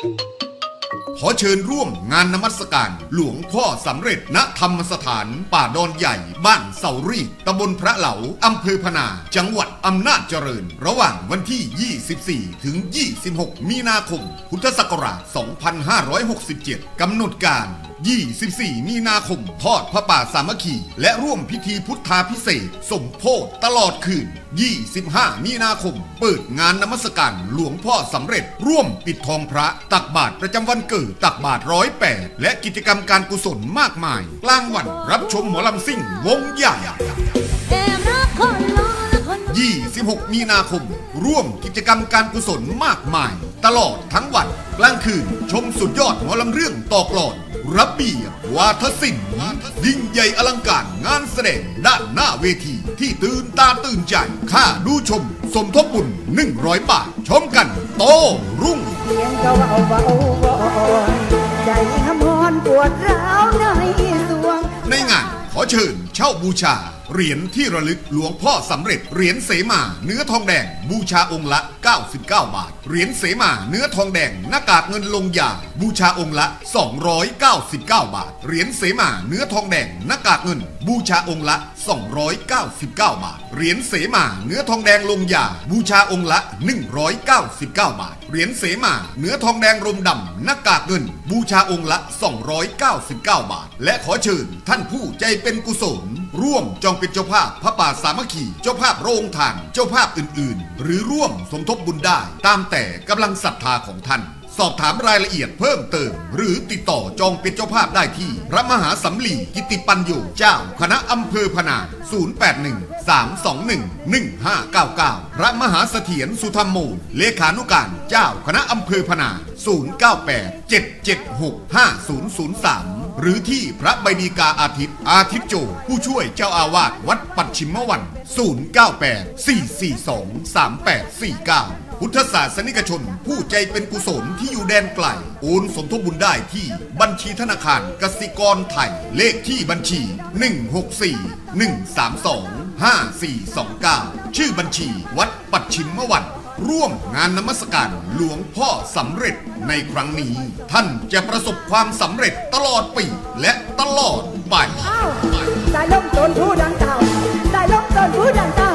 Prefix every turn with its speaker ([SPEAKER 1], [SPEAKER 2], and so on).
[SPEAKER 1] Thank you. ขอเชิญร่วมงานนมัสการหลวงพ่อสำเร็จณธรรมสถาน ป่าดอนใหญ่ บ้านเสารีตำบลพระเหลาอำเภอพนา จังหวัดอำนาจเจริญ ระหว่างวันที่ 24 ถึง 26 มีนาคม พุทธศักราช 2567 กำหนดการ 24 มีนาคม ทอดพระป่าสามัคคี และร่วมพิธีพุทธาพิเศษ สมโพธตลอดคืน 25 มีนาคม เปิดงานนมัสการหลวงพ่อสำเร็จ ร่วมปิดทองพระตักบาตรประจำวันเกิดตักบาทร้อยแปดและกิจกรรมการกุศลมากมาย กลางวันรับชมหมอลำซิ่งวงใหญ่ 26มีนาคม ร่วมกิจกรรมการกุศลมากมาย ตลอดทั้งวันกลางคืน ชมสุดยอดหมอลำเรื่องต่อกลอนระเบียบวาทศิลป์ยิ่งใหญ่อลังการงานแสดงด้านหน้าเวที ที่ตื่นตาตื่นใจ ค่าดูชม สมทบบุญ 100 บาท ชมกัน โตรุ่ง
[SPEAKER 2] เสียงเบาเบาใจขมอนปวดร้าวในสวง
[SPEAKER 1] ในงานขอเชิญเช่าบูชา เหรียญที่ระลึกหลวงพ่อสำเร็จเหรียญเสมา เนื้อทองแดง บูชาองค์ละ 99 บาท เหรียญเสมา เนื้อทองแดง หน้ากากเงินลงยาบูชาองค์ละ 299 บาท เหรียญเสมา เนื้อทองแดง หน้ากากเงิน บูชาองค์ละ 299 บาท เหรียญเสมา เนื้อทองแดงลงยาบูชาองค์ละ 199 บาท เหรียญเสมา เนื้อทองแดงรมดำหน้ากากเงิน บูชาองค์ละ 299 บาท และขอเชิญท่านผู้ใจเป็นกุศล ร่วมจองเป็นเจ้าภาพพระป่าสามัคคีเจ้าภาพโรงทานเจ้าภาพอื่น ๆ หรือร่วมสมทบบุญได้ ตามแต่กำลังศรัทธาของท่าน สอบถามรายละเอียดเพิ่มเติม หรือติดต่อจองเป็นเจ้าภาพได้ที่ พระมหาสำลีกิติปัญโยเจ้าคณะอำเภอพนา081-321-1599 พระมหาเสถียรสุธรรมโม เลขานุการเจ้าคณะอำเภอพนา098-776-5003 หรือที่พระใบดีกาอาทิตย์ อาทิตย์โจ ผู้ช่วยเจ้าอาวาสวัดปัจฉิมวัน 098-442-3849 พุทธศาสนิกชน ผู้ใจเป็นกุศลที่อยู่แดนไกล โอนสมทบบุญได้ที่บัญชีธนาคารกสิกรไทย เลขที่บัญชี 164 132 5429 ชื่อบัญชีวัดปัจฉิมวัน ร่วมงานนมัสการหลวงพ่อสำเร็จในครั้งนี้ ท่านจะประสบความสำเร็จตลอดปีและตลอดไป
[SPEAKER 2] อ้าวได้ล้มตนผู้ดังเต่าได้ล้มตนผู้ดังเต่า